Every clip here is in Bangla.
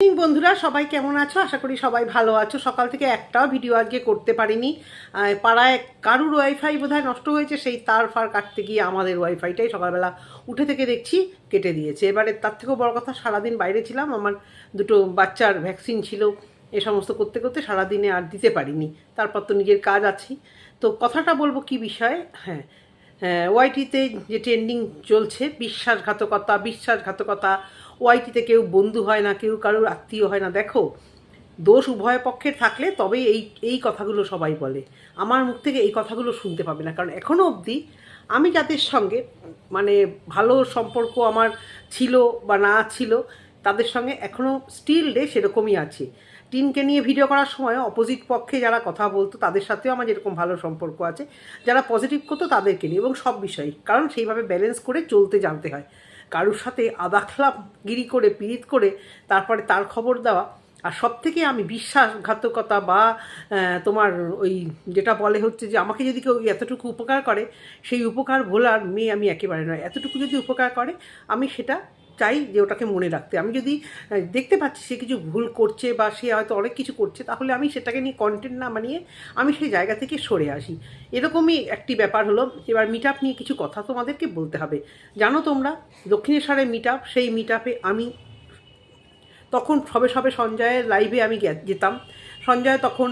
বন্ধুরা, সবাই কেমন আছো? আশা করি সবাই ভালো আছো। সকাল থেকে একটাও ভিডিও আজকে করতে পারিনি। পাড়ায় কারুর ওয়াইফাই বোধহয় নষ্ট হয়েছে, সেই তার ফার কাটতে গিয়ে আমাদের ওয়াইফাইটাই সকালবেলা উঠে থেকে দেখছি, কেটে দিয়েছে। এবারে তার থেকেও বড় কথা, সারাদিন বাইরে ছিলাম। আমার দুটো বাচ্চার ভ্যাকসিন ছিল। এ সমস্ত করতে করতে সারাদিনে আর দিতে পারিনি। তারপর তো নিজের কাজ আছি। তো কথাটা বলব কি বিষয়ে? হ্যাঁ ওয়াইটিতে যে ট্রেন্ডিং চলছে, বিশ্বাসঘাতকতা বিশ্বাসঘাতকতা ওয়াইটিতে কেউ বন্ধু হয় না, কেউ কারোর আত্মীয় হয় না। দেখো, দোষ উভয় পক্ষের থাকলে তবেই এই এই কথাগুলো সবাই বলে। আমার মুখ থেকে এই কথাগুলো শুনতে পাবে না। কারণ এখনও অবধি আমি যাদের সঙ্গে মানে ভালো সম্পর্ক আমার ছিল বা না ছিল, তাদের সঙ্গে এখনও স্টিল ডে সেরকমই আছে। টিনকে নিয়ে ভিডিও করার সময় অপোজিট পক্ষে যারা কথা বলতো, তাদের সাথেও আমার যেরকম ভালো সম্পর্ক আছে। যারা পজিটিভ করতো, তাদেরকে নিয়ে, এবং সব বিষয়ে কারণ সেইভাবে ব্যালেন্স করে চলতে জানতে হয়। কারোর সাথে আদাখলা গিরি করে, পীড়িত করে তারপরে তার খবর দেওয়া। আর সব থেকে আমি বিশ্বাসঘাতকতা বা তোমার ওই যেটা বলে হচ্ছে যে, আমাকে যদি কেউ এতটুকু উপকার করে, সেই উপকার ভোলার মেয়ে আমি একেবারে নয়। এতটুকু যদি উপকার করে, আমি সেটা চাই যে ওটাকে মনে রাখতে। আমি যদি দেখতে পাচ্ছি সে কিছু ভুল করছে বা সে হয়তো অনেক কিছু করছে, তাহলে আমি সেটাকে নিয়ে কন্টেন্ট না বানিয়ে আমি সেই জায়গা থেকে সরে আসি। এরকমই একটি ব্যাপার হলো, এবার মিট নিয়ে কিছু কথা তোমাদেরকে বলতে হবে। জানো তোমরা, দক্ষিণেশ্বরে মিট সেই মিট আমি তখন সবে সবে সঞ্জয়ের লাইভে আমি যেতাম। সঞ্জয় তখন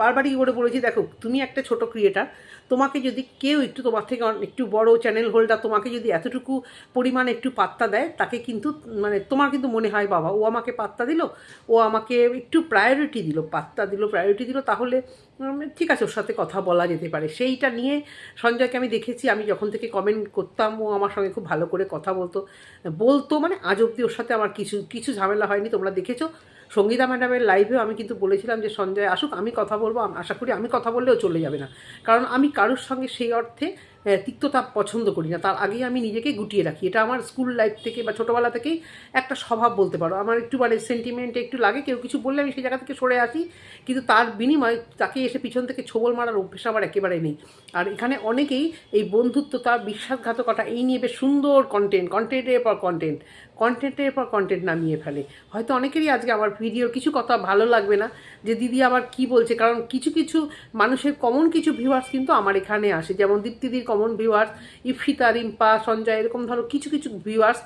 বারবারই করে বলেছি, দেখো, তুমি একটা ছোট ক্রিয়েটার তোমাকে যদি কেউ একটু তোমার থেকে একটু বড় চ্যানেল হোল্ডার তোমাকে যদি এতটুকু পরিমাণে একটু পাত্তা দেয়, তাকে কিন্তু মানে তোমার কিন্তু মনে হয়, বাবা, ও আমাকে পাত্তা দিল, ও আমাকে একটু প্রায়োরিটি দিল, পাত্তা দিল প্রায়োরিটি দিল, তাহলে ঠিক আছে, ওর সাথে কথা বলা যেতে পারে। সেইটা নিয়ে সঞ্জয়কে আমি দেখেছি, আমি যখন থেকে কমেন্ট করতাম, ও আমার সঙ্গে খুব ভালো করে কথা বলতো বলতো মানে আজ অব্দি ওর সাথে আমার কিছু কিছু ঝামেলা হয়নি, তোমরা দেখেছ। সঙ্গীতা ম্যাডামের লাইভেও আমি কিন্তু বলেছিলাম যে, সঞ্জয় আসুক, আমি কথা বলব আশা করি আমি কথা বললেও চলে যাবে না। কারণ আমি কারোর সঙ্গে সেই অর্থে তিক্ততা পছন্দ করি না। তার আগেই আমি নিজেকে গুটিয়ে রাখি। এটা আমার স্কুল লাইফ থেকে বা ছোটোবেলা থেকেই একটা স্বভাব বলতে পারো। আমার একটু মানে সেন্টিমেন্ট একটু লাগে, কেউ কিছু বললে আমি সেই জায়গা থেকে সরে আসি। কিন্তু তার বিনিময়ে তাকে এসে পিছন থেকে ছোবল মারার অভ্যেস আমার একেবারে নেই। আর এখানে অনেকেই এই বন্ধুত্বতা, বিশ্বাসঘাতকতা, এই নিয়ে বেশ সুন্দর কন্টেন্ট কন্টেন্টের পর কন্টেন্ট কন্টেন্টের পর কন্টেন্ট নামিয়ে ফেলে। হয়তো অনেকেরই আজকে আমার ভিডিওর কিছু কথা ভালো লাগবে না, যে দিদি আবার কি বলছে? কারণ কিছু কিছু মানুষের কমন কিছু ভিউয়ার্স কিন্তু আমার এখানে আসে। যেমন দীপ্তিদির ভিউয়ার্স ইফিতা রিম্পা সঞ্জয় এরকম ধরো কিছু কিছু ভিউয়ার্স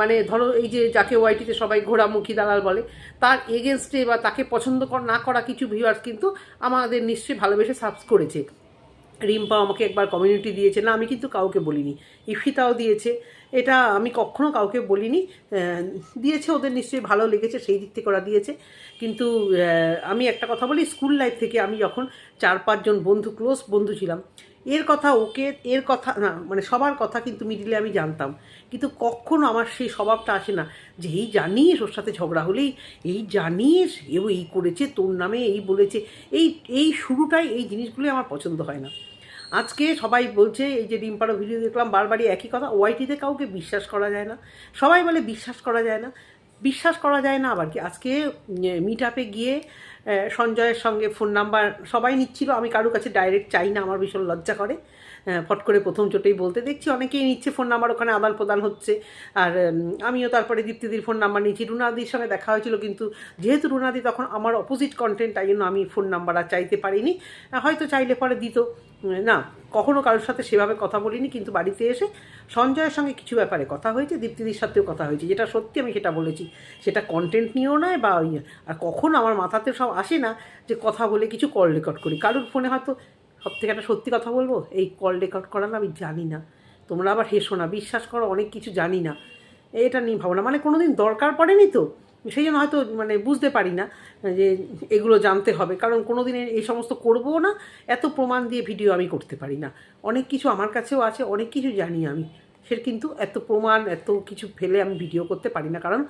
মানে ধরো এই যে যাকে ওয়াইটিতে সবাই ঘোড়ামুখী দালাল বলে, তার এগেনস্টে বা তাকে পছন্দ না করা কিছু ভিউয়ার্স কিন্তু আমাদের নিশ্চয়ই ভালোবেসে সাবস করেছে। রিম্পা আমাকে একবার কমিউনিটি দিয়েছে, না, আমি কিন্তু কাউকে বলিনি। ইফিতাও দিয়েছে, এটা আমি কখনো কাউকে বলিনি দিয়েছে ওদের নিশ্চয়ই ভালো লেগেছে, সেই দিক থেকে ওরা দিয়েছে। কিন্তু আমি একটা কথা বলি স্কুল লাইফ থেকে আমি যখন চার পাঁচজন বন্ধু ক্লোজ বন্ধু ছিলাম এর কথা ওকে, এর কথা, না মানে সবার কথা কিন্তু মিডিলে আমি জানতাম। কিন্তু কখনো আমার সেই স্বভাবটা আসে না যে, এই জানিস, ওর সাথে ঝগড়া হলেই, এই জানিস, এও এই করেছে, তোর নামে এই বলেছে। এই এই শুরুটাই এই জিনিসগুলোই আমার পছন্দ হয় না। আজকে সবাই বলছে, এই যে ডিম্পারও ভিডিও দেখলাম, বারবারই একই কথা ওয়াইটিতে কাউকে বিশ্বাস করা যায় না। সবাই বলে, বিশ্বাস করা যায় না। বিশ্বাস করা যায় না আবার কি? আজকে মিট আপে গিয়ে সঞ্জয়ের সঙ্গে ফোন নাম্বার সবাই নিচ্ছিল, আমি কারোর কাছে ডাইরেক্ট চাই না, আমার ভীষণ লজ্জা করে। ফট করে প্রথম চোটেই বলতে দেখছি অনেকেই নিচ্ছে ফোন নাম্বার, ওখানে আদান প্রদান হচ্ছে। আর আমিও তারপরে দীপ্তিদির ফোন নাম্বার নিয়েছি। রুনাদির সঙ্গে দেখা হয়েছিল, কিন্তু যেহেতু রুনাদি তখন আমার অপোজিট কন্টেন্ট তাই জন্য আমি ফোন নাম্বার আর চাইতে পারিনি। হয়তো চাইলে পরে দিত। না, কখনো কারোর সাথে সেভাবে কথা বলিনি, কিন্তু বাড়িতে এসে সঞ্জয়ের সঙ্গে কিছু ব্যাপারে কথা হয়েছে, দীপ্তিদির সাথেও কথা হয়েছে। যেটা সত্যি আমি সেটা বলেছি, সেটা কন্টেন্ট নিয়েও নয় বা আর কখনো আমার মাথাতে সব আসে না যে কথা বলে কিছু কল রেকর্ড করি। কারোর ফোনে হয়তো সব থেকে একটা সত্যি কথা বলব? এই কল রেকর্ড করা আমি জানি না। তোমরা আবার হেসো না, বিশ্বাস করো, অনেক কিছু জানি না। এটা নিয়ে ভাবনা মানে কোনো দিন দরকার পড়েনি তো? সেই জন্য হয়তো মানে বুঝতে পারি না, যে এগুলো জানতে হবে। কারণ কোনো দিন এই সমস্ত করব না, এত প্রমাণ দিয়ে ভিডিও আমি করতে পারি না। অনেক কিছু আমার কাছেও আছে, অনেক কিছু জানি আমি। সে কিন্তু এত প্রমাণ, এত কিছু ফেলে আমি ভিডিও করতে পারি না। কারণ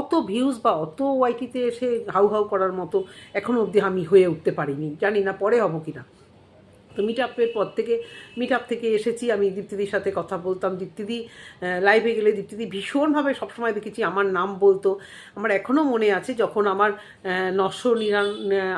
অত ভিউজ বা অত ওয়াইটিতে এসে হাউ হাউ করার মতো এখনও অবধি আমি হয়ে উঠতে পারিনি। জানি না পরে হব কি না তো মিট আপের পর থেকে মিট আপ থেকে এসেছি। আমি দীপ্তিদির সাথে কথা বলতাম। দীপ্তিদি লাইভে গেলে দীপ্তিদি ভীষণভাবে সবসময় দেখেছি আমার নাম বলতো। আমার এখনও মনে আছে যখন আমার নশো নিরান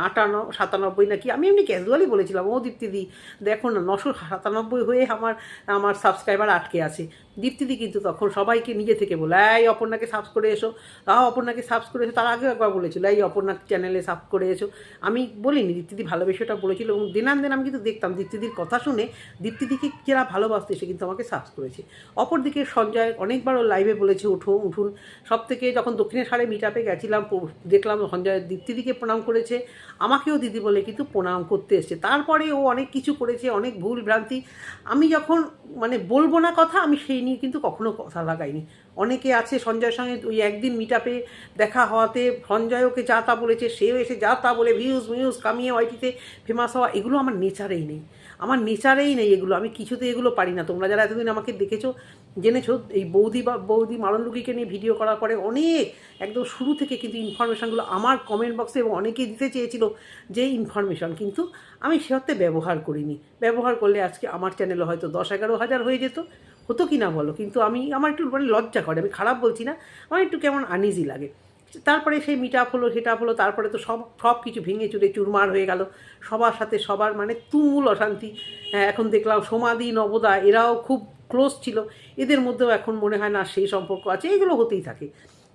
আটান্ন সাতানব্বই নাকি, আমি এমনি ক্যাজুয়ালি বলেছিলাম, ও দীপ্তিদি, দেখো না, নশো সাতানব্বই হয়ে আমার আমার সাবস্ক্রাইবার আটকে আছে। দীপ্তিদি কিন্তু তখন সবাইকে নিজে থেকে বলে এই অপর্ণাকে সাবস করে এসো। তাও অপর্ণাকে সাবস করে এসো। তার আগেও একবার বলেছিল, এই অপর্ণা চ্যানেলে সাবস করে এসো। আমি বলিনি, দীপ্তিদি ভালোবেসে ওটা বলেছিল এবং দিনান দিন আমি কিন্তু দেখতাম দীপ্তিদির কথা শুনে দীপ্তিদিকে যারা ভালোবাসতে সে কিন্তু আমাকে সার্চ করেছে। অপরদিকে সঞ্জয় অনেকবার ও লাইভে বলেছে উঠুন উঠুন। সব থেকে যখন দক্ষিণের সাড়ে মিট আপে গেছিলাম দেখলাম সঞ্জয় দীপ্তিদিকে প্রণাম করেছে। আমাকেও দিদি বলে কিন্তু প্রণাম করতে এসছে। তারপরে ও অনেক কিছু করেছে, অনেক ভুল ভ্রান্তি। আমি যখন মানে বলব না কথা, আমি সেই নিয়ে কিন্তু কখনো কথা লাগাইনি। অনেকে আছে সঞ্জয়ের সঙ্গে ওই একদিন মিট দেখা হওয়াতে, সঞ্জয় ওকে যা তা বলেছে, সেও এসে যা তা বলে ভিউজ মিউজ কামিয়ে ওয়াইটিতে ফেমাস হওয়া, এগুলো আমার নেচারেই নেই। আমার নেচারেই নেই এগুলো, আমি কিছুতে এগুলো পারি না। তোমরা যারা এতদিন আমাকে দেখেছ, জেনেছো, এই বৌদি বা, বৌদি মারণলুকিকে নিয়ে ভিডিও করার পরে অনেক, একদম শুরু থেকে কিন্তু ইনফরমেশানগুলো আমার কমেন্ট বক্সে এবং অনেকেই দিতে চেয়েছিল যে ইনফরমেশান কিন্তু আমি সে ব্যবহার করিনি। ব্যবহার করলে আজকে আমার চ্যানেলে হয়তো দশ এগারো হাজার হয়ে যেত হতো কি না বলো? কিন্তু আমি আমার একটু মানে লজ্জা করে আমি খারাপ বলছি না আমার একটু কেমন আনইজি লাগে। তারপরে সেই মিট আপ হলো সেট হলো তারপরে তো সব সব কিছু ভেঙে চুরে চুরমার হয়ে গেল। সবার সাথে সবার মানে তুমুল অশান্তি। হ্যাঁ, এখন দেখলাম সমাধি নবদা এরাও খুব ক্লোজ ছিল। এদের মধ্যেও এখন মনে হয় না সেই সম্পর্ক আছে এগুলো হতেই থাকে।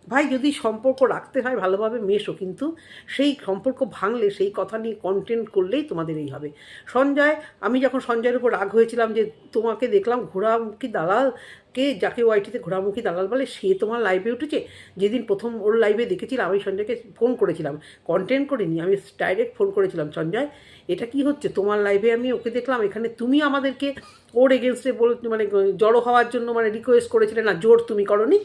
ভাই, যদি সম্পর্ক রাখতে হয়, ভালোভাবে মেশো, কিন্তু সেই সম্পর্ক ভাঙলে, সেই কথা নিয়ে কন্টেন্ট করলেই তোমাদের এই হবে। সঞ্জয়, আমি যখন সঞ্জয়ের উপর রাগ হয়েছিলাম যে তোমাকে দেখলাম ঘোড়ামুখী দালাল? কে যাকে ওয়াইটিতে ঘোড়ামুখী দালাল বলে, সে তোমার লাইভে উঠেছে? যেদিন প্রথম ওর লাইভে দেখেছিলাম, আমি সঞ্জয়কে ফোন করেছিলাম। কন্টেন্ট করিনি, আমি ডাইরেক্ট ফোন করেছিলাম, সঞ্জয়, এটা কি হচ্ছে? তোমার লাইভে আমি ওকে দেখলাম, এখানে তুমি আমাদেরকে ওর এগেনস্টে বল মানে জড়ো হওয়ার জন্য মানে রিকোয়েস্ট করেছিলে। না, জোর তুমি করনি,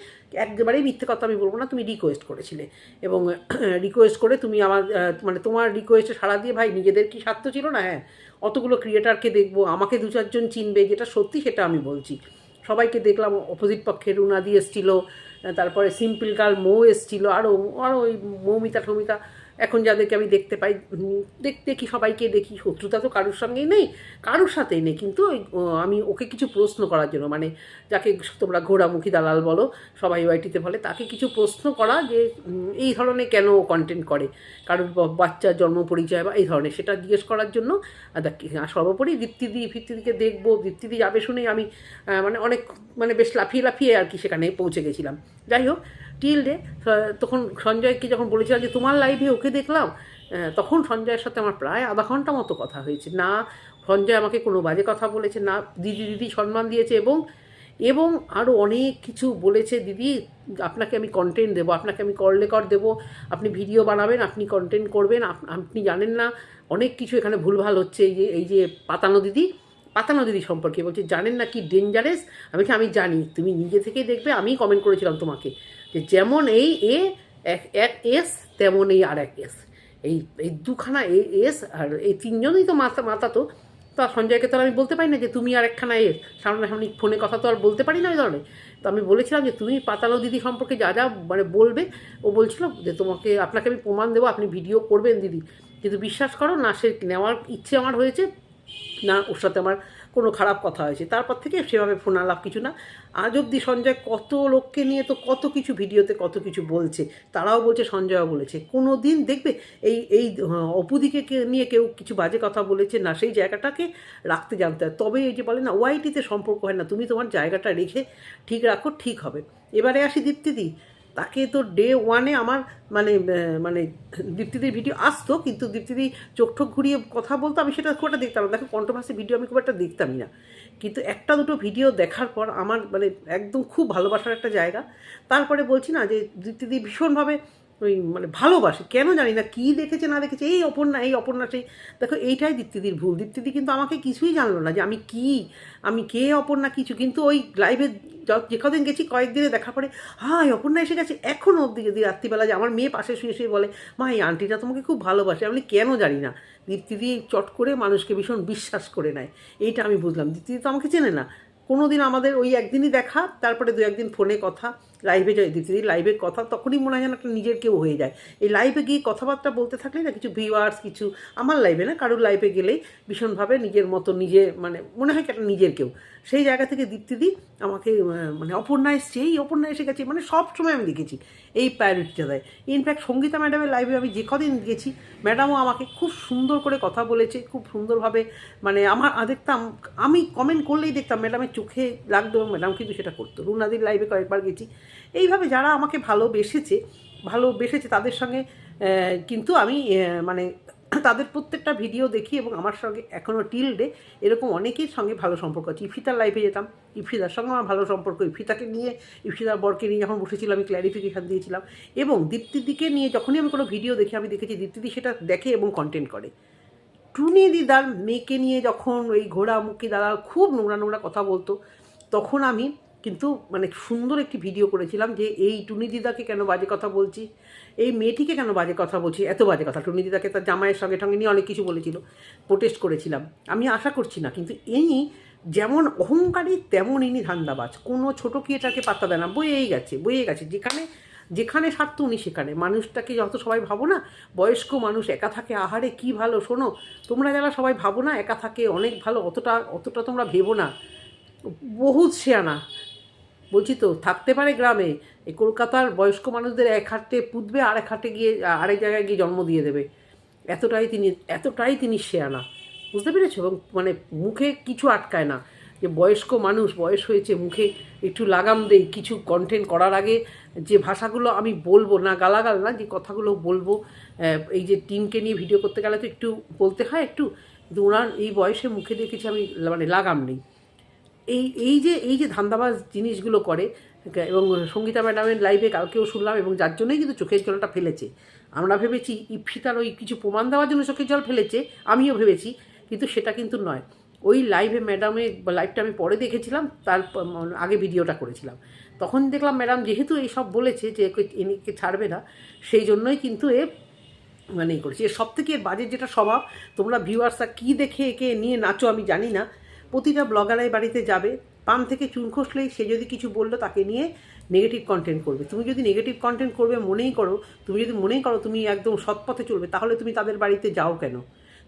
একবারেই মিথ্যে কথা আমি বলব না, তুমি রিকোয়েস্ট করেছিলে। এবং রিকোয়েস্ট করে তুমি আমার মানে তোমার রিকোয়েস্টে সাড়া দিয়ে, ভাই, নিজেদের কি স্বার্থ ছিল? না হ্যাঁ অতগুলো ক্রিয়েটারকে দেখব, আমাকে দু চারজন চিনবে, যেটা সত্যি সেটা আমি বলছি। সবাইকে দেখলাম, অপোজিট পক্ষে রুনাদি এসছিল, তারপরে সিম্পল গার্ল মৌ এসছিল আরও আরও ওই মৌমিতা টৌমিতা এখন যাদেরকে আমি দেখতে পাই দেখতে দেখ, দেখি সবাইকে, দেখি শত্রুতা তো কারোর সঙ্গেই নেই, কারোর সাথেই নেই। কিন্তু আমি ওকে কিছু প্রশ্ন করার জন্য মানে যাকে তোমরা ঘোড়ামুখী দালাল বলো, সবাই ওয়াইটিতে বলে, তাকে কিছু প্রশ্ন করা যে এই ধরনের কেন কন্টেন্ট করে? কারোর বাচ্চার জন্ম পরিচয় বা এই ধরনের, সেটা জিজ্ঞেস করার জন্য, আর সর্বোপরি দীপ্তিদি, ফিপ্তিদিকে দেখব, দীপ্তিদি যাবে শুনেই আমি মানে অনেক মানে বেশ লাফিয়ে লাফিয়ে আর কি সেখানে পৌঁছে গেছিলাম। যাই হোক টিল ডে তখন সঞ্জয়কে যখন বলেছিলাম যে, তোমার লাইভে ওকে দেখলাম? তখন সঞ্জয়ের সাথে আমার প্রায় আধা ঘণ্টা মতো কথা হয়েছে। না, সঞ্জয় আমাকে কোনো বাজে কথা বলেছে, না, দিদি দিদি সম্মান দিয়েছে এবং এবং আরও অনেক কিছু বলেছে, দিদি, আপনাকে আমি কন্টেন্ট দেবো, আপনাকে আমি কল রেকর্ড দেবো, আপনি ভিডিও বানাবেন, আপনি কন্টেন্ট করবেন আপনি জানেন না, অনেক কিছু এখানে ভুলভাল হচ্ছে, এই যে এই যে পাতানো দিদি পাতানো দিদি সম্পর্কে বলছে, জানেন না কি ডেঞ্জারেস আমি কি আমি জানি, তুমি নিজে থেকেই দেখবে আমি কমেন্ট করেছিলাম তোমাকে। যে যেমন এই এ এক এক এস, তেমন এই আর এক এস। এই এই দুখানা এ, এস আর এই তিনজনই তো মাথা মাথা তো। তা সঞ্জয়কে তো আমি বলতে পারি না যে তুমি আর একখানা এস সামনাসামনি ফোনে কথা তো আর বলতে পারি না ওই ধরনের। তো আমি বলেছিলাম যে তুমি পাতালো দিদি সম্পর্কে যা যা মানে বলবে, ও বলছিল যে তোমাকে, আপনাকে আমি প্রমাণ দেবো, আপনি ভিডিও করবেন দিদি। কিন্তু বিশ্বাস করো না, সে নেওয়ার ইচ্ছে আমার হয়েছে, না ওর সাথে আমার কোনো খারাপ কথা হয়েছে। তারপর থেকে সেভাবে ফোন আলাপ কিছু না। আজ অবধি সঞ্জয় কত লোককে নিয়ে তো কত কিছু ভিডিওতে কত কিছু বলছে, তারাও বলছে, সঞ্জয়ও বলেছে। কোনো দিন দেখবে এই এই অপুদিকে কে- নিয়ে কেউ কিছু বাজে কথা বলেছে না, সেই জায়গাটাকে রাখতে জানতে হয়। তবে এই যে বলে না ওয়াইটিতে সম্পর্ক হয় না, তুমি তোমার জায়গাটা রেখে ঠিক রাখো, ঠিক হবে। এবারে আসি দীপ্তিদি। তাকে তো ডে ওয়ানে আমার মানে মানে দীপ্তিদির ভিডিও আসতো, কিন্তু দীপ্তিদি চোখ ঠোক ঘুরিয়ে কথা বলতো, আমি সেটা খুব একটা দেখতাম না। দেখো কন্ট্রোভার্সি ভিডিও আমি খুব একটা দেখতামই না। কিন্তু একটা দুটো ভিডিও দেখার পর আমার মানে একদম খুব ভালোবাসার একটা জায়গা। তারপরে বলছি না যে, দীপ্তিদি ভীষণভাবে ওই মানে ভালোবাসে। কেন জানি না, কী দেখেছে, না দেখেছে, এই অপর্ণা এই অপর্ণা, সেই দেখো, এইটাই দীপ্তিদির ভুল। দীপ্তিদি কিন্তু আমাকে কিছুই জানলো না যে আমি কি, আমি কে অপর্ণা, কিছু। কিন্তু ওই লাইভে যে কদিন গেছি, কয়েকদিনে দেখার পরে হাই অপর্ণা এসে গেছে এখনও অবধি যদি রাত্রিবেলা যে আমার মেয়ে পাশে শুয়ে শুয়ে বলে, মা, এই আন্টিটা তোমাকে খুব ভালোবাসে। আমি কেন জানি না? দীপ্তিদি চট করে মানুষকে ভীষণ বিশ্বাস করে নেয়। এইটা আমি বুঝলাম। দীপ্তিদি তো আমাকে চেনে না। কোনো দিন আমাদের ওই একদিনই দেখা, তারপরে দু একদিন ফোনে কথা। লাইভে দিদি লাইভের কথা তখনই মনে হয় যেন একটা নিজের কেউ হয়ে যায়। এই লাইভে গিয়ে কথাবার্তা বলতে থাকলে না কিছু ভিউয়ার্স কিছু আমার লাইভে না, কারোর লাইভে গেলেই ভীষণভাবে নিজের মতো নিজে মানে মনে হয় একটা নিজের কেউ। সেই জায়গা থেকে দীপ্তিদি আমাকে মানে অপর্ণা এসছে, এই অপর্ণা এসে গেছে মানে সব সময় আমি দেখেছি, এই প্রায়োরিটিটা দেয়। ইনফ্যাক্ট সঙ্গীতা ম্যাডামের লাইভে আমি যে কদিন গেছি ম্যাডামও আমাকে খুব সুন্দর করে কথা বলেছে, খুব সুন্দরভাবে মানে আমার দেখতাম, আমি কমেন্ট করলেই দেখতাম ম্যাডামের চোখে লাগতো ম্যাডাম কিন্তু সেটা করতো। রুনাদির লাইভে কয়েকবার গেছি। এইভাবে যারা আমাকে ভালোবেসেছে ভালোবেসেছে তাদের সঙ্গে কিন্তু আমি মানে তাদের প্রত্যেকটা ভিডিও দেখি এবং আমার সঙ্গে এখনও টিল ডে এরকম অনেকের সঙ্গে ভালো সম্পর্ক আছে। ইফিতার লাইফে যেতাম, ইফিদার সঙ্গে আমার ভালো সম্পর্ক। ইফিতাকে নিয়ে, ইফিদার বরকে নিয়ে যখন বসেছিলাম, আমি ক্ল্যারিফিকেশান দিয়েছিলাম এবং দীপ্তিদিকে নিয়ে যখনই আমি কোনো ভিডিও দেখি, আমি দেখেছি দীপ্তিদি সেটা দেখে এবং কন্টেন্ট করে। টুনি দিদার মেয়েকে নিয়ে যখন ওই ঘোড়া মুখী দাদার খুব নোংরা নোংরা কথা বলতো, তখন আমি কিন্তু মানে সুন্দর একটি ভিডিও করেছিলাম যে এই টুনি দিদাকে কেন বাজে কথা বলছি, এই মেয়েটিকে কেন বাজে কথা বলছি, এত বাজে কথা। টুনি দিদাকে তার জামাইয়ের সঙ্গে সঙ্গে নিয়ে অনেক কিছু বলেছিল প্রোটেস্ট করেছিলাম। আমি আশা করছি না, কিন্তু ইনি যেমন অহংকারী, তেমন ইনি ধান্দাবাজ। কোনো ছোটো কিয়েটাকে পাত্তা দেয় না, বইয়েই গেছে বইয়ে গেছে। যেখানে যেখানে স্বার্থ উনি সেখানে। মানুষটাকে যত সবাই ভাবো না, বয়স্ক মানুষ একা থাকে, আহারে কি ভালো, শোনো, তোমরা যারা সবাই ভাবো না, একা থাকে, অনেক ভালো, অতটা অতটা তোমরা ভেবো না। বহুত শেয়ানা বলছি তো, থাকতে পারে গ্রামে। এই কলকাতার বয়স্ক মানুষদের এক হাটে পুঁতবে আরেক হাটে গিয়ে, আরেক জায়গায় গিয়ে জন্ম দিয়ে দেবে। এতটাই তিনি এতটাই তিনি শেয়ানা বুঝতে পেরেছ? এবং মানে মুখে কিছু আটকায় না। যে বয়স্ক মানুষ, বয়স হয়েছে, মুখে একটু লাগাম দেই, কিছু কন্টেন্ট করার আগে যে ভাষাগুলো আমি বলব না, গালাগাল না, যে কথাগুলো বলব এই যে টিমকে নিয়ে ভিডিও করতে গেলে তো একটু বলতে হয়, একটু, কিন্তু ওনার এই বয়সে মুখে দিয়ে কিছু আমি মানে লাগাম নেই। এই এই যে এই যে ধান্দাবাজ জিনিসগুলো করে, এবং সঙ্গীতা ম্যাডামের লাইভে কালকেও শুনলাম, এবং যার জন্যই কিন্তু চোখের জলটা ফেলেছে। আমরা ভেবেছি ইফিতার ওই কিছু প্রমাণ দেওয়ার জন্য চোখের জল ফেলেছে, আমিও ভেবেছি, কিন্তু সেটা কিন্তু নয়। ওই লাইভে ম্যাডামের লাইভটা আমি পরে দেখেছিলাম, তার আগে ভিডিওটা করেছিলাম। তখন দেখলাম ম্যাডাম যেহেতু এই সব বলেছে যে এনিকে ছাড়বে না, সেই জন্যই কিন্তু এ মানে করেছি। এর সব থেকে বাজের যেটা স্বভাব, তোমরা ভিউয়ার্সরা কী দেখে একে নিয়ে নাচো আমি জানি না প্রতিটা ব্লগারাই বাড়িতে যাবে পান থেকে চুন খসলেই সে যদি কিছু বলল তাকে নিয়ে নেগেটিভ কন্টেন্ট করবে। তুমি যদি নেগেটিভ কন্টেন্ট করবে মনেই করো, তুমি যদি মনেই করো তুমি একদম সৎ পথে চলবে, তাহলে তুমি তাদের বাড়িতে যাও কেন?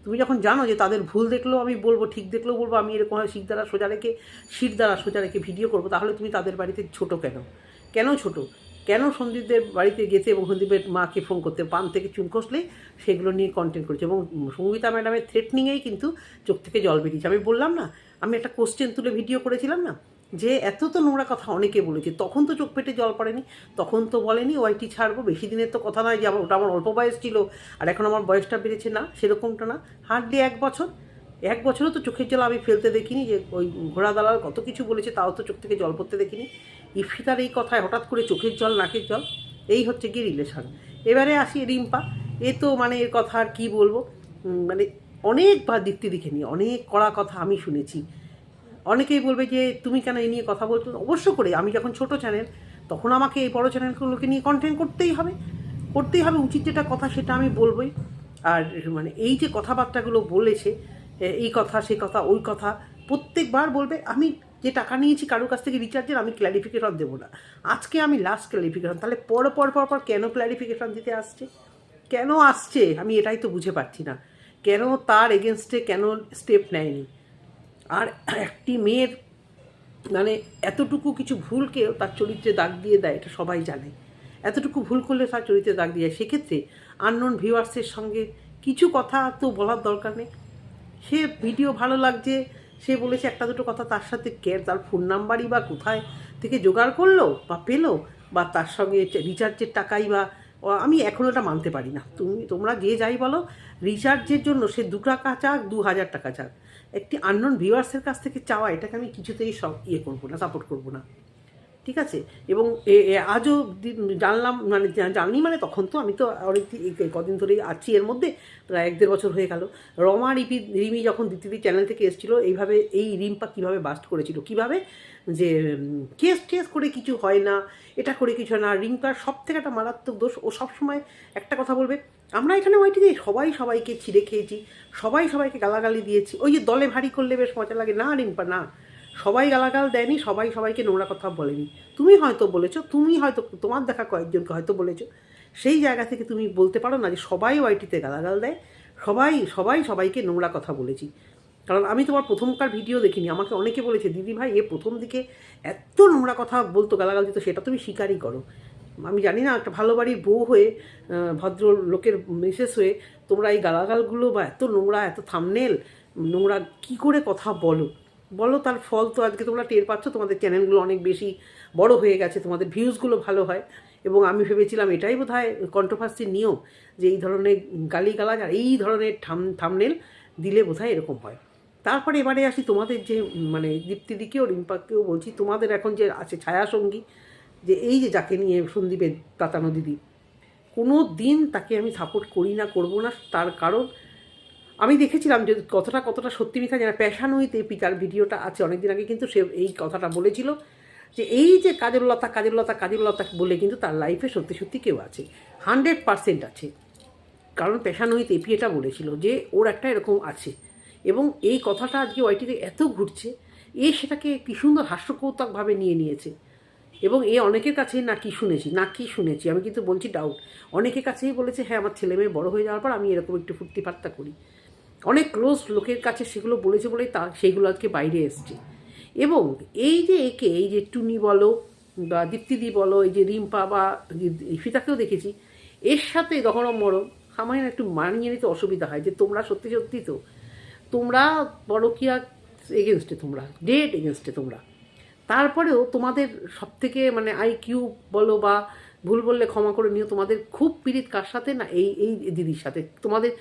তুমি যখন জানো যে তাদের ভুল দেখলেও আমি বলব, ঠিক দেখলেও বলব, আমি এরকম হয় শিখ দ্বারা সোজা রেখে, শির দ্বারা সোজা রেখে ভিডিও করব, তাহলে তুমি তাদের বাড়িতে ছোট কেন? কেন ছোট? কেন সন্দীপদের বাড়িতে গেছে এবং সন্দীপের মাকে ফোন করতে পান থেকে চুন খসলে সেগুলো নিয়ে কন্টেন্ট করেছে? এবং সঙ্গীতা ম্যাডামের থ্রেটনিংয়েই কিন্তু চোখ থেকে জল বেরিয়েছে। আমি বললাম না আমি একটা কোশ্চেন তুলে ভিডিও করেছিলাম না? যে এত তো নোংরা কথা অনেকে বলেছে, তখন তো চোখ পেটে জল পড়েনি, তখন তো বলেনি, ওয়াইটি ছাড়বো, বেশি দিনের তো কথা নয় যে আমার ওটা আমার অল্প বয়স ছিল, আর এখন আমার বয়সটা বেড়েছে না, সেরকমটা না। হার্ডলি এক বছর, এক বছরও তো চোখের জল আমি ফেলতে দেখিনি, যে ওই ঘোড়া দালাল কত কিছু বলেছে, তাও তো চোখ থেকে জল পড়তে দেখিনি। ইফিতার এই কথায় হঠাৎ করে চোখের জল, নাকের জল, এই হচ্ছে গিয়ে রিলেশন এবারে আসি রিম্পা, এ তো মানে এর কথা আর কী বলব? মানে অনেকবার দিকে নিয়ে, অনেক কড়া কথা আমি শুনেছি। অনেকেই বলবে যে, তুমি কেন এই নিয়ে কথা বলছো? অবশ্য করে আমি যখন ছোট চ্যানেল তখন আমাকে এই বড় চ্যানেলগুলোকে নিয়ে কন্টেন্ট করতেই হবে। করতেই হবে, উচিত যেটা কথা সেটা আমি বলবই। আর মানে এই যে কথাবার্তাগুলো বলেছে এই কথা সেই কথা, ওই কথা, প্রত্যেকবার বলবে, আমি যে টাকা নিয়েছি কারোর কাছ থেকে রিচার্জের আমি ক্ল্যারিফিকেশন দেবো না। আজকে আমি লাস্ট ক্ল্যারিফিকেশন তাহলে পর পর পর পর কেন ক্ল্যারিফিকেশন দিতে আসছে? কেন আসছে? আমি এটাই তো বুঝে পাচ্ছি না। কেন তার এগেনস্টে কেন স্টেপ নেয়নি? আর একটি মেয়ের মানে এতটুকু কিছু ভুলকেও তার চরিত্রে দাগ দিয়ে দেয়, এটা সবাই জানে। এতটুকু ভুল করলে তার চরিত্রে দাগ দিয়ে দেয়। সেক্ষেত্রে আননোন ভিউয়ার্সের সঙ্গে কিছু কথা তো বলার দরকার নেই। সে ভিডিও ভালো লাগছে, সে বলেছে একটা দুটো কথা তার সাথে কে তার ফোন নাম্বারই বা কোথায় থেকে জোগাড় করল বা পেল, বা তার সঙ্গে রিচার্জের টাকাই বা আমি এখন ওটা মানতে পারি না। তুমি, তোমরা যে যাই বলো, রিচার্জের জন্য সে দু টাকা চাক, দু হাজার টাকা চাক। একটি আননোন ভিউয়ার্সের কাছ থেকে চাওয়া, এটাকে আমি কিছুতেই সব ইয়ে করব না সাপোর্ট করব না। ঠিক আছে? এবং আজও জানলাম মানে জানি মানে তখন তো আমি তো অনেক কদিন ধরেই আছি এর মধ্যে, প্রায় এক দেড় বছর হয়ে গেল। রমা, রিপি, রিমি যখন দ্বিতীয় চ্যানেল থেকে এসেছিল, এইভাবে এই রিম্পা কীভাবে বাস্ট করেছিল? কীভাবে? যে, কেস টেস করে কিছু হয় না, এটা করে কিছু হয় না রিম্পার সব থেকে একটা মারাত্মক দোষ, ও সবসময় একটা কথা বলবে, আমরা এখানে ওইটি দিয়ে সবাই সবাইকে ছিঁড়ে খেয়েছি, সবাই সবাইকে গালাগালি দিয়েছি, ওই যে দলে ভারী করলে বেশ মজা লাগে। না, রিম্পা, না। সবাই গালাগাল দেয়নি, সবাই সবাইকে নোংরা কথা বলেনি। তুমি হয়তো বলেছ, তুমি হয়তো, তোমার দেখা কয়েকজনকে হয়তো বলেছ। সেই জায়গা থেকে তুমি বলতে পারো না যে সবাই ওয়াইটিতে গালাগাল দেয়, সবাই সবাই সবাইকে নোংরা কথা বলেছি। কারণ আমি তোমার প্রথমকার ভিডিও দেখিনি, আমাকে অনেকে বলেছে, দিদি ভাই, এ প্রথম দিকে এত নোংরা কথা বলতো, গালাগাল দিত, সেটা তুমি স্বীকারই করো। আমি জানি না, একটা ভালো বাড়ির বউ হয়ে ভদ্র লোকের মিসেস হয়ে তোমরা এই গালাগালগুলো বা এত নোংরা, এত থামনেল, নোংরা কি করে কথা বলো? বলো তার ফল তো আজকে তোমরা টের পাচ্ছ, তোমাদের চ্যানেলগুলো অনেক বেশি বড় হয়ে গেছে, তোমাদের ভিউজগুলো ভালো হয়। এবং আমি ভেবেছিলাম এটাই বোধ হয় কন্ট্রোভার্সির নিয়ম যে এই ধরনের গালিগালাজ আর এই ধরনের থাম থামনেল দিলে বোধ এরকম হয়। তারপরে এবারে আসি তোমাদের যে মানে দীপ্তিদিকেও, রিম্পাকেও বলছি, তোমাদের এখন যে আছে ছায়াসঙ্গী, যে এই যে যাকে নিয়ে সন্দীপের তাতানো দিদি কোনো দিন তাকে আমি সাপোর্ট করি না, করব না, তার কারণ আমি দেখেছিলাম যে কথাটা কতটা সত্যি মিথ্যা জানা প্যাশানুইতে পিতার ভিডিওটা আছে অনেকদিন আগে, কিন্তু সে এই কথাটা বলেছিল যে এই যে কাজের লতা কাজের লতা কাজের লতা বলে কিন্তু তার লাইফে সত্যি সত্যি কেউ আছে। হান্ড্রেড পারসেন্ট আছে। কারণ পেশানুহিত এপি এটা বলেছিল যে ওর একটা এরকম আছে। এবং এই কথাটা আজকে ওয়াইটিতে এত ঘুরছে, এ সেটাকে কি সুন্দর হাস্যকৌতকভাবে নিয়ে নিয়েছে। এবং এ অনেকের কাছেই না কি শুনেছি না কি শুনেছি, আমি কিন্তু বলছি ডাউট অনেকের কাছেই বলেছে হ্যাঁ আমার ছেলে মেয়ে বড় হয়ে যাওয়ার পর আমি এরকম একটু ফুর্তি ফার্তা করি। অনেক ক্লোজ লোকের কাছে সেগুলো বলেছে বলেই তা সেইগুলো আজকে বাইরে এসছে। এবং এই যে একে, এই যে টুনি বলো বা দীপ্তিদি বলো, এই যে রিম্পা বা ইফিতাকেও দেখেছি, এর সাথে দহরম মরম আমার একটু মানিয়ে নিতে অসুবিধা হয়, যে তোমরা সত্যি সত্যি তো, তোমরা পরকিয়া এগেনস্টে তোমরা ডেট এগেনস্টে তোমরা। তারপরেও তোমাদের সব থেকে মানে আই কিউ বলো বা ভুল বললে ক্ষমা করে নিও, তোমাদের খুব পীড়িত কার সাথে না এই এই দিদির সাথে? তোমাদের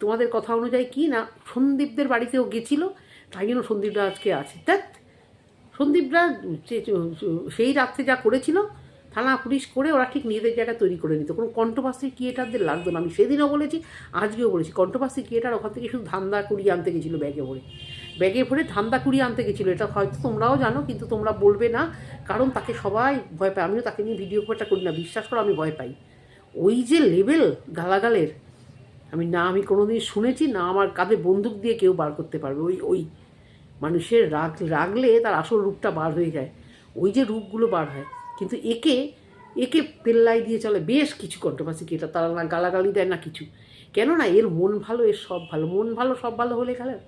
তোমাদের কথা অনুযায়ী কি না, সন্দীপদের বাড়িতেও গেছিল, তাই জন্য সন্দীপরা আজকে আছে। দেখ সন্দীপরা সেই রাত্রে যা করেছিল, থানা পুলিশ করে ওরা ঠিক নিজেদের জায়গা তৈরি করে নিত। কোনো কন্ট্রোভার্সি ক্রিয়েটারদের লাগতো না। আমি সেদিনও বলেছি, আজকেও বলেছি, কন্ট্রোভার্সি ক্রিয়েটার ওখান থেকে শুধু ধান্দা কুড়িয়ে আনতে গেছিল ব্যাগে ভরে। ব্যাগে ভরে ধান্দা কুড়িয়ে আনতে গেছিল। এটা হয়তো তোমরাও জানো, কিন্তু তোমরা বলবে না, কারণ তাকে সবাই ভয় পায়। আমিও তাকে নিয়ে ভিডিও একটা করি না। বিশ্বাস করো, আমি ভয় পাই। ওই যে লেভেল গালাগালের আমি না, আমি কোনোদিন শুনেছি না, আমার কাঁধে বন্দুক দিয়ে কেউ বার করতে পারবে। ওই ওই মানুষের রাগ, রাগলে তার আসল রূপটা বার হয়ে যায়। ওই যে রূপগুলো বার হয়। কিন্তু একে একে পেল্লাই দিয়ে চলে। বেশ কিছু কন্ট্রোভার্সি কি এটা? তারা না গালাগালি দেয় না কিছু। কেননা এর মন ভালো, এর সব ভালো। মন ভালো, সব ভালো হলে গেলে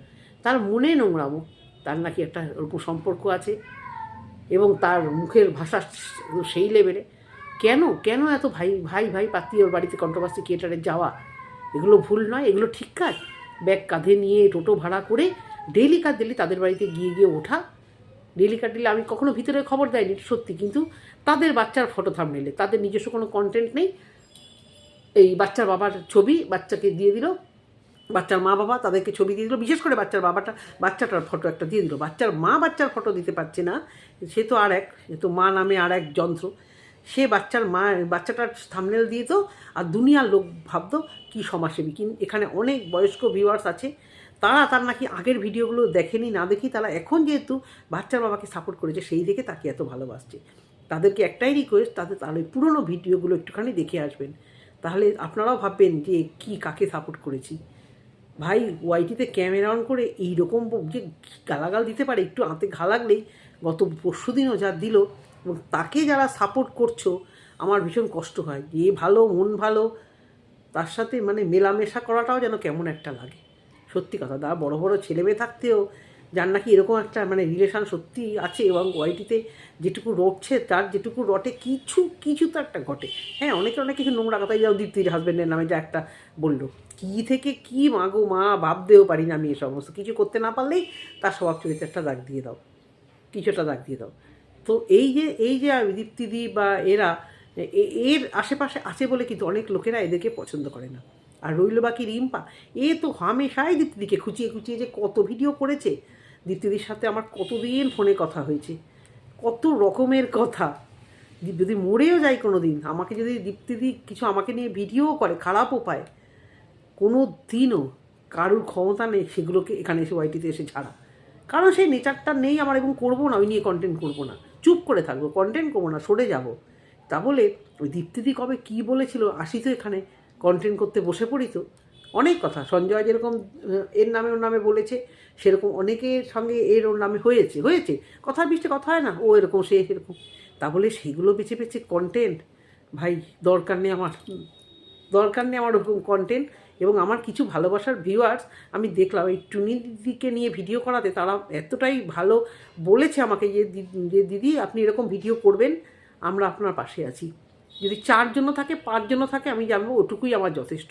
তার মনে নোংরামো তার নাকি একটা ওরকম সম্পর্ক আছে। এবং তার মুখের ভাষা সেই লেভেলে কেন? কেন এত ভাই ভাই ভাই পাতি ওর বাড়িতে কন্ট্রোভার্সি ক্রিয়েটারে যাওয়া? এগুলো ভুল নয়, এগুলো ঠিক কাজ। ব্যাগ কাঁধে নিয়ে টোটো ভাড়া করে ডেইলি কাজ ডেলি তাদের বাড়িতে গিয়ে গিয়ে ওঠা। ডেলি কাট দিলে আমি কখনো ভিতরে খবর দেয়নি সত্যি। কিন্তু তাদের বাচ্চার ফটো থাম থামনেলে তাদের নিজস্ব কোনো কন্টেন্ট নেই। এই বাচ্চার বাবার ছবি বাচ্চাকে দিয়ে দিল। বাচ্চার মা বাবা তাদেরকে ছবি দিয়ে দিল। বিশেষ করে বাচ্চার বাবাটা, বাচ্চাটার ফটো একটা দিয়ে দিল। বাচ্চার মা বাচ্চার ফটো দিতে পারছে না। সে তো আর এক, সে তো মা নামে আর এক যন্ত্র। সে বাচ্চার মা, বাচ্চাটার থামনেল দিয়ে তো আর দুনিয়ার লোক ভাবতো কি সমাজসেবী। কিন্তু এখানে অনেক বয়স্ক ভিউয়ার্স আছে। তারা তার নাকি আগের ভিডিওগুলো দেখেনি, না দেখি তারা এখন যেহেতু বাচ্চার বাবাকে সাপোর্ট করেছে, সেই দেখে তাকে এত ভালোবাসছে। তাদেরকে একটাই রিকোয়েস্ট তাদের তাহলে পুরনো ভিডিওগুলো একটুখানি দেখে আসবেন। তাহলে আপনারাও ভাববেন যে কি, কাকে সাপোর্ট করেছি? ভাই ওয়াইটিতে ক্যামেরা অন করে এইরকম যে গালাগাল দিতে পারে, একটু আঁতে ঘা লাগলেই গত পরশু দিনও যা দিল এবং তাকে যারা সাপোর্ট করছ, আমার ভীষণ কষ্ট হয়। যে ভালো, মন ভালো, তার সাথে মানে মেলামেশা করাটাও যেন কেমন একটা লাগে। সত্যি কথা দা বড় বড় ছেলে মেয়ে থাকতেও যার নাকি এরকম একটা মানে রিলেশান সত্যি আছে এবং ওয়াইটিতে যেটুকু রটছে, তার যেটুকু রটে, কিছু কিছু তো একটা ঘটে। হ্যাঁ অনেকে, অনেক কিছু নোংরা কথাই যাও দীপ্তির হাজব্যান্ডের নামে যা একটা বলল। কী থেকে কী মাগো মা ভাবতেও পারি না আমি এ সমস্ত। কিছু করতে না পারলেই তার স্বভাব চরিত্রে একটা দাগ দিয়ে দাও। কিছুটা দাগ দিয়ে দাও। তো এই যে এই যে দীপ্তিদি বা এরা এর আশেপাশে আছে বলে কিন্তু অনেক লোকেরা এদেরকে পছন্দ করে না। আর রইল বাকি রিম্পা, এ তো হামেশাই দীপ্তিদিকে খুঁচিয়ে খুঁচিয়ে যে কত ভিডিও করেছে, দীপ্তিদির সাথে আমার কতদিন ফোনে কথা হয়েছে, কত রকমের কথা। যদি মরেও যাই কোনো দিন আমাকে যদি দীপ্তিদি কিছু আমাকে নিয়ে ভিডিও করে, খারাপও পায় কোনো দিনও কারুর ক্ষমতা নেই সেগুলোকে এখানে এসে ওয়াইটিতে এসে ছাড়া। কারণ সেই নেচারটা নেই আমার এবং করব না, ওই নিয়ে কন্টেন্ট করব না। চুপ করে থাকব কন্টেন্ট করব না, সরে যাব। তা বলে ওই দীপ্তিদি কবে কী বলেছিল, আসি তো এখানে কন্টেন্ট করতে বসে পড়ি তো। অনেক কথা, সঞ্জয় যেরকম এর নামে ওর নামে বলেছে, সেরকম অনেকের সঙ্গে এর ওর নামে হয়েছে হয়েছে। কথার বৃষ্টি কথা হয় না, ও এরকম, সে এরকম। তা বলে সেগুলো বেছে বেছে কন্টেন্ট ভাই, দরকার নেই আমার। দরকার নেই আমার ওরকম কন্টেন্ট এবং আমার কিছু ভালোবাসার ভিউয়ার্স আমি দেখলাম, এই টুনি দিদিকে নিয়ে ভিডিও করাতে তারা এতটাই ভালো বলেছে আমাকে যে যে দিদি আপনি এরকম ভিডিও করবেন, আমরা আপনার পাশে আছি। যদি চারজন্য থাকে, পাঁচজনও থাকে, আমি জানব ওটুকুই আমার যথেষ্ট।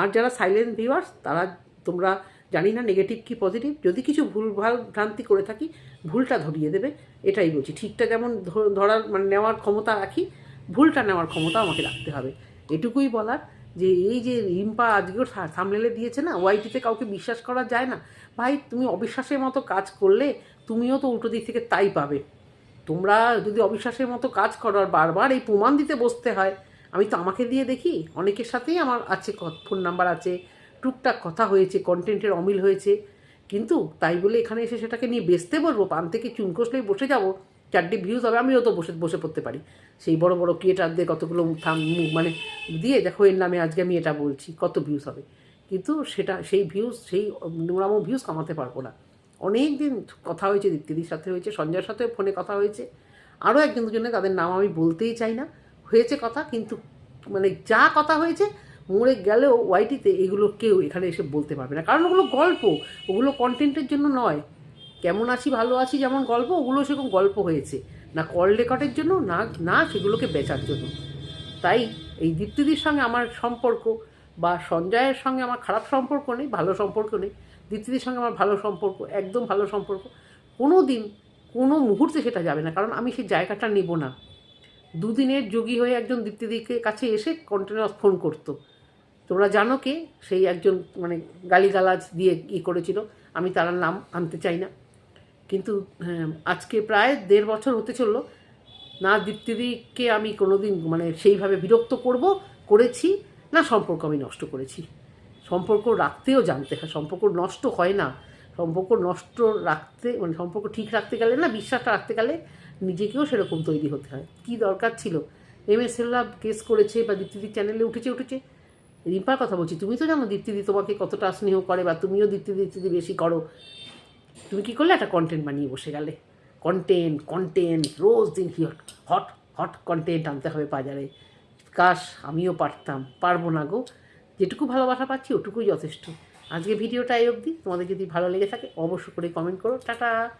আর যারা সাইলেন্ট ভিউয়ার্স তারা তোমরা জানি না নেগেটিভ কি পজিটিভ যদি কিছু ভুলভাল ভ্রান্তি করে থাকি, ভুলটা ধরিয়ে দেবে, এটাই বলছি। ঠিকটা যেমন ধরার মানে নেওয়ার ক্ষমতা রাখি, ভুলটা নেওয়ার ক্ষমতা আমাকে রাখতে হবে। এটুকুই বলার। যে এই যে রিম্পা আজকেও সামনেলে দিয়েছে না ওয়াইটিতে কাউকে বিশ্বাস করা যায় না। ভাই, তুমি অবিশ্বাসের মতো কাজ করলে তুমিও তো উল্টো দিক থেকে তাই পাবে। তোমরা যদি অবিশ্বাসের মতো কাজ করো আর বারবার এই প্রমাণ দিতে বসতে হয়, আমি তো আমাকে দিয়ে দেখি। অনেকের সাথেই আমার আছে ফোন নাম্বার আছে, টুকটাক কথা হয়েছে কন্টেন্টের অমিল হয়েছে। কিন্তু তাই বলে এখানে এসে সেটাকে নিয়ে বেচতে বলব, পান থেকে চুন কষলেই বসে যাব। চারটে ভিউজ হবে, আমিও তো বসে বসে পড়তে পারি। সেই বড় বড় ক্রিয়েটারদের কতগুলো থাম মানে দিয়ে দেখো, এর নামে আজকে আমি এটা বলছি, কত ভিউজ হবে। কিন্তু সেটা, সেই ভিউজ সেই নোংরামো ভিউজ কামাতে পারব না। অনেক দিন কথা হয়েছে, দীপ্তিদির সাথে হয়েছে, সঞ্জয়ের সাথে ফোনে কথা হয়েছে। আরও একজন দুজনে, তাদের নাম আমি বলতেই চাই না। হয়েছে কথা, কিন্তু মানে যা কথা হয়েছে, মরে গেলেও ওয়াইটিতে এগুলো কেউ এখানে এসে বলতে পারবে না। কারণ ওগুলো গল্প, ওগুলো কন্টেন্টের জন্য নয়। কেমন আছি, ভালো আছি যেমন গল্প, ওগুলো সেরকম গল্প হয়েছে। না কল রেকর্ডের জন্য, না না সেগুলোকে বেচার জন্য। তাই এই দীপ্তিদির সঙ্গে আমার সম্পর্ক বা সঞ্জয়ের সঙ্গে আমার খারাপ সম্পর্ক নেই, ভালো সম্পর্ক নেই, দীপ্তিদির সঙ্গে আমার ভালো সম্পর্ক, একদম ভালো সম্পর্ক কোনো দিন কোনো মুহূর্তে সেটা যাবে না, কারণ আমি সেই জায়গাটা নেব না। দুদিনের যোগী হয়ে একজন দীপ্তিদিকে কাছে এসে কন্টিনিউয়াস ফোন করতো। তোমরা জানো কে? সেই একজন মানে গালিগালাজ দিয়ে ই করেছিল। আমি তার নাম আনতে চাই না। কিন্তু হ্যাঁ, আজকে প্রায় দেড় বছর হতে চলল। না দীপ্তিদিকে আমি কোনোদিন মানে সেইভাবে বিরক্ত করব করেছি না সম্পর্ক আমি নষ্ট করেছি। সম্পর্ক রাখতেও জানতে হয় সম্পর্ক নষ্ট হয় না। সম্পর্ক নষ্ট রাখতে মানে সম্পর্ক ঠিক রাখতে গেলে না বিশ্বাসটা রাখতে গেলে নিজেকেও সেরকম তৈরি হতে হয়। কি দরকার ছিল? এম এস কেস করেছে বা দীপ্তিদির চ্যানেলে উঠেছে উঠেছে। রিম্পার কথা বলছি তুমি তো জানো দীপ্তিদি তোমাকে কতটা স্নেহ করে বা তুমিও দীপ্তিদি দীপ্তিদি বেশি করো। তুমি কি করলে? একটা কন্টেন্ট বানিয়ে বসে গেলে। কন্টেন্ট কন্টেন্ট রোজ দিন হট হট হট কন্টেন্ট আনতে হবে বাজারে। কাশ, আমিও পারতাম, পারব না গো। যেটুকু ভালোবাসা পাচ্ছি, ওটুকুই যথেষ্ট। আজকে ভিডিওটা এই অবধি। তোমাদের যদি ভালো লেগে থাকে অবশ্য করে কমেন্ট করো। টাটা!